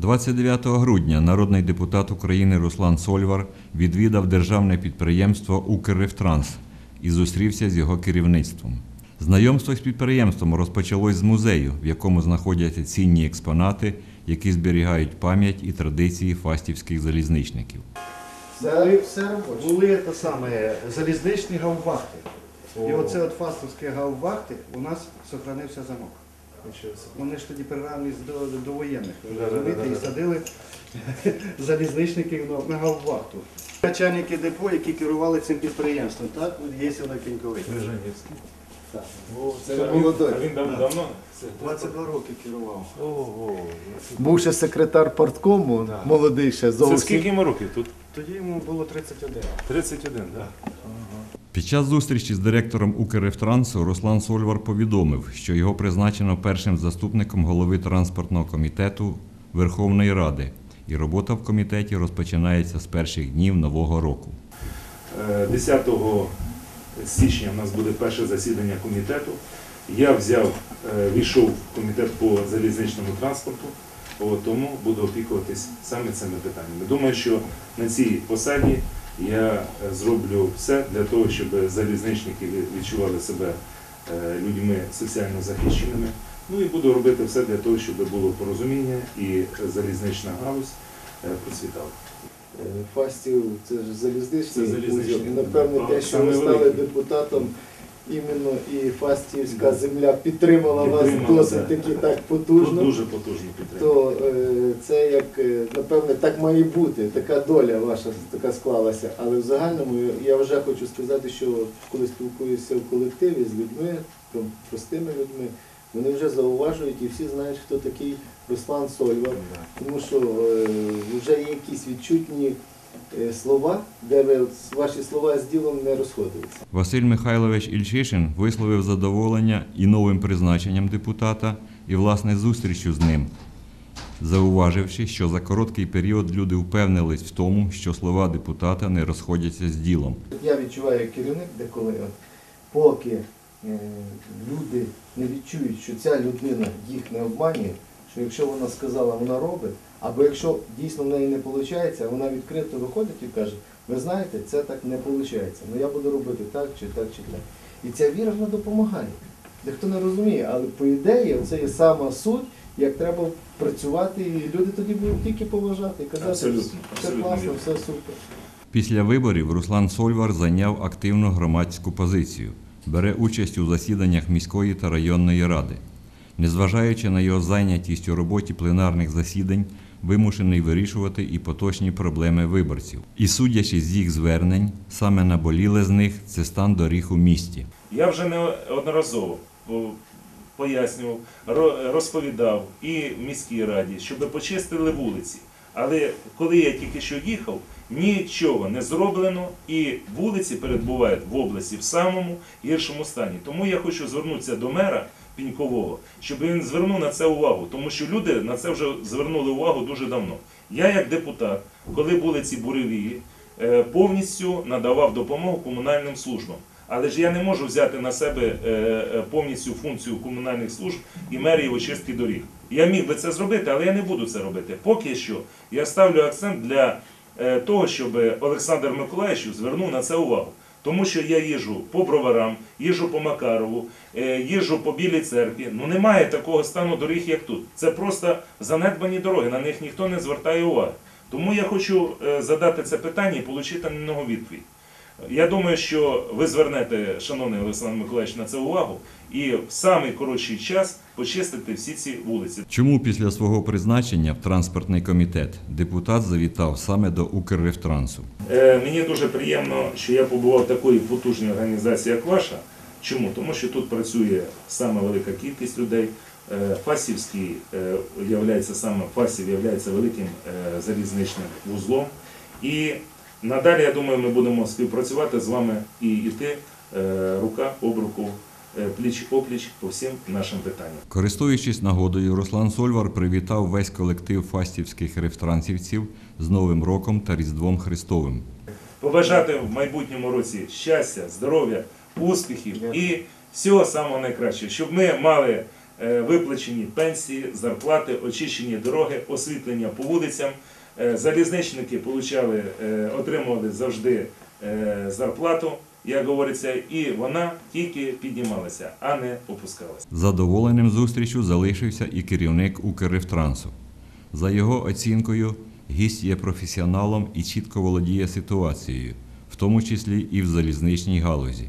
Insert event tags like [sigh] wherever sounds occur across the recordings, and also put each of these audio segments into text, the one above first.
29 грудня народний депутат України Руслан Сольвар відвідав державне підприємство «Укррефтранс» і зустрівся з його керівництвом. Знайомство з підприємством розпочалось з музею, в якому знаходяться цінні експонати, які зберігають пам'ять і традиції фастівських залізничників. Були, все. Були те саме залізничні гаубахти. І оце от фастовські гаубахти у нас зберігався замок. Нічого. Вони ж тоді приравнені до, до воєнних. ви розумієте, да, да, і садили [laughs] залізничників на, на гаубахту. Начальники депо, які керували цим підприємством, так, є на Кіньковий. Крижанівський. Так. О, Це це молодой. А він дав- давно? 22 роки керував. Ого. Був ще секретар парткому, Да. молодий ще Це зовсім. скільки йому років тут? Тоді йому було 31. 31, так. Під час зустрічі з директором «Укррефтрансу» Руслан Сольвар повідомив, що його призначено першим заступником голови транспортного комітету Верховної Ради, і робота в комітеті розпочинається з перших днів нового року. Е, 10 січня у нас буде перше засідання комітету. Я взяв, е, війшов в комітет по залізничному транспорту, тому буду опікуватись саме цими питаннями. Думаю, що на цій посаді я е, зроблю все для того, щоб залізничники відчували себе е, людьми соціально захищеними. Ну і буду робити все для того, щоб було порозуміння і залізнична галузь е, процвітала. Фастів це ж залізничний. Це залізничний, Напевно, те, що ви стали депутатом, іменно і Фастівська земля підтримала вас Підтримала, досить да. таки так потужно. Дуже потужно підтримка. То е, це як е, напевне так має бути, така доля ваша така склалася. Але в загальному я вже хочу сказати, що коли спілкуюся в колективі з людьми, про- простими людьми, вони вже зауважують і всі знають, хто такий Руслан Сольвар. Тому що е, вже є якісь відчутні слова, де ви, ваші слова з ділом не розходуються. Василь Михайлович Ільчишин висловив задоволення і новим призначенням депутата, і власне зустрічю з ним, зауваживши, що за короткий період люди впевнились в тому, що слова депутата не розходяться з ділом. Я відчуваю як керівник деколи, от, поки е, люди не відчують, що ця людина їх не обманює, що якщо вона сказала, вона робить, або якщо дійсно в неї не виходить, вона відкрито виходить і каже, ви знаєте, це так не виходить, ну я буду робити так чи так чи так. І ця віра вона допомагає. Дехто не розуміє, але по ідеї це є сама суть, як треба працювати, і люди тоді будуть тільки поважати і казати, Абсолютно, все абсолютно класно, все супер. Після виборів Руслан Сольвар зайняв активну громадську позицію, бере участь у засіданнях міської та районної ради. Незважаючи на його зайнятість у роботі пленарних засідань, вимушений вирішувати і поточні проблеми виборців. І судячи з їх звернень, саме наболіле з них це стан доріг у місті. Я вже неодноразово пояснював, розповідав і міській раді, щоб почистили вулиці. Але коли я тільки що їхав, нічого не зроблено, і вулиці перебувають в області в самому гіршому стані. Тому я хочу звернутися до мера Пінькового, щоб він звернув на це увагу, тому що люди на це вже звернули увагу дуже давно. Я, як депутат, коли були ці буревії, е, повністю надавав допомогу комунальним службам. Але ж я не можу взяти на себе е, е, повністю функцію комунальних служб і мерії очистки доріг. Я міг би це зробити, але я не буду це робити. Поки що я ставлю акцент для того, щоб Олександр Миколаївич звернув на це увагу. Тому що я їжу по броварам, їжу по Макарову, е, їжу по Білій церкві. Ну немає такого стану доріг, як тут. Це просто занедбані дороги, на них ніхто не звертає уваги. Тому я хочу е, задати це питання і отримати на нього відповідь. Я думаю, що ви звернете, шановний Олександр Миколаївич, на це увагу і в самий коротший час почистите всі ці вулиці. Чому після свого призначення в транспортний комітет депутат завітав саме до Укррефтрансу? Е, мені дуже приємно, що я побував в такої потужній організації, як ваша. Чому? Тому що тут працює саме велика кількість людей. Е, Фасівський е, являється саме Фасів являється великим е, залізничним вузлом. І надалі, я думаю, ми будемо співпрацювати з вами і йти е, рука об руку, е, пліч опліч по всім нашим питанням. Користуючись нагодою, Руслан Сольвар привітав весь колектив фастівських рефтрансівців з Новим роком та Різдвом Христовим. побажати в майбутньому році щастя, здоров'я, успіхів і всього самого найкращого, щоб ми мали е, виплачені пенсії, зарплати, очищені дороги, освітлення по вулицям. Е, Залізничники получали, е, отримували завжди е, зарплату, як говориться, і вона тільки піднімалася, а не опускалася. Задоволеним зустрічю залишився і керівник Укррефтрансу. За його оцінкою, гість є професіоналом і чітко володіє ситуацією, в тому числі і в залізничній галузі.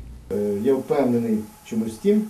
Я впевнений чомусь тим,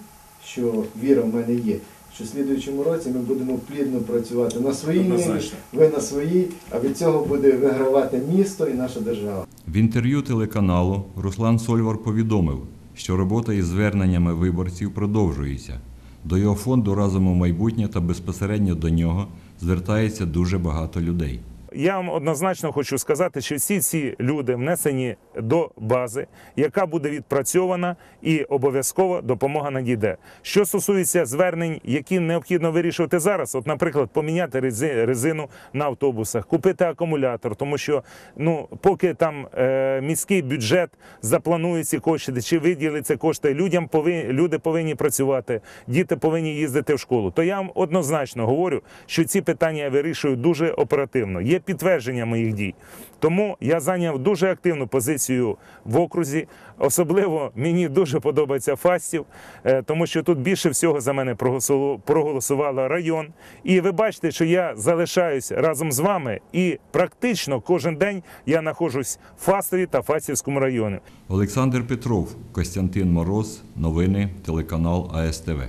що віра в мене є. Що в слідуючому році ми будемо плідно працювати на своїй мірі, ви на своїй, а від цього буде вигравати місто і наша держава. В інтерв'ю телеканалу Руслан Сольвар повідомив, що робота із зверненнями виборців продовжується. До його фонду разом у майбутнє та безпосередньо до нього звертається дуже багато людей. Я вам однозначно хочу сказати, що всі ці люди внесені до бази, яка буде відпрацьована, і обов'язково допомога надійде. Що стосується звернень, які необхідно вирішувати зараз, от, наприклад, поміняти резину на автобусах, купити акумулятор, тому що ну поки там е, міський бюджет запланує ці кошти чи виділить ці кошти, людям повинні люди повинні працювати, діти повинні їздити в школу. То я вам однозначно говорю, що ці питання я вирішую дуже оперативно. Є підтвердження моїх дій. Тому я зайняв дуже активну позицію в окрузі. Особливо мені дуже подобається Фастів, е, тому що тут більше всього за мене проголосувало- район. І ви бачите, що я залишаюсь разом з вами, і практично кожен день я знаходжусь в Фастові та Фастівському районі. Олександр Петров, Костянтин Мороз, новини, телеканал АСТВ.